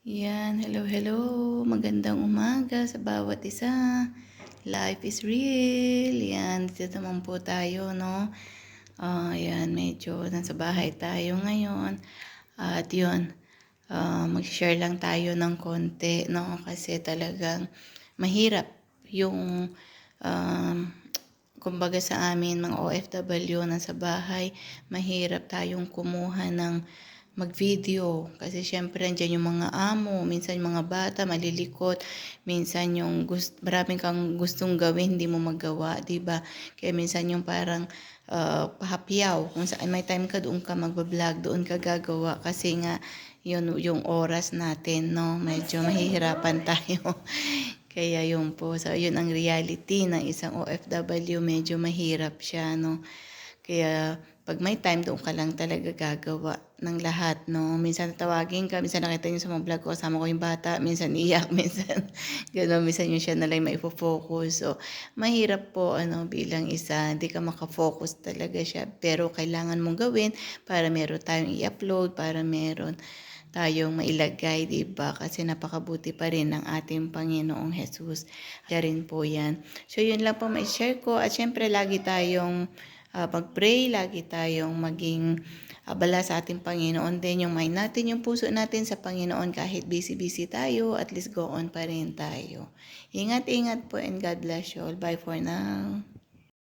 Yan, hello, hello. Magandang umaga sa bawat isa. Life is real. Yan, dito naman po tayo, no? Ah, yan, medyo nasa bahay tayo ngayon. At yun, ah, mag-share lang tayo ng konti, no? Kasi talagang mahirap yung, um, kumbaga sa amin, mga OFW na sa bahay, mahirap tayong kumuha ng mag-video. Kasi syempre, andyan yung mga amo, minsan yung mga bata, malilikot, minsan yung gust maraming kang gustong gawin, hindi mo magawa, di ba? Kaya minsan yung parang uh, pahapyaw, kung saan may time ka, doon ka magbablog, doon ka gagawa. Kasi nga, yun yung oras natin, no? Medyo mahihirapan tayo. Kaya yun po, so yun ang reality ng isang OFW, medyo mahirap siya, no? Kaya pag may time, doon ka lang talaga gagawa ng lahat, no? Minsan tawagin ka, minsan nakita niyo sa mga vlog ko, kasama ko yung bata, minsan iyak, minsan gano'n, minsan yung siya na lang maipofocus. So, mahirap po, ano, bilang isa, hindi ka makafocus talaga siya. Pero kailangan mong gawin para meron tayong i-upload, para meron tayong mailagay, di ba? Kasi napakabuti pa rin ng ating Panginoong Jesus. Kaya rin po yan. So, yun lang po may share ko. At syempre, lagi tayong uh, mag-pray, lagi tayong maging abala sa ating Panginoon din yung mind natin, yung puso natin sa Panginoon kahit busy-busy tayo, at least go on pa rin tayo. Ingat-ingat po and God bless you all. Bye for now.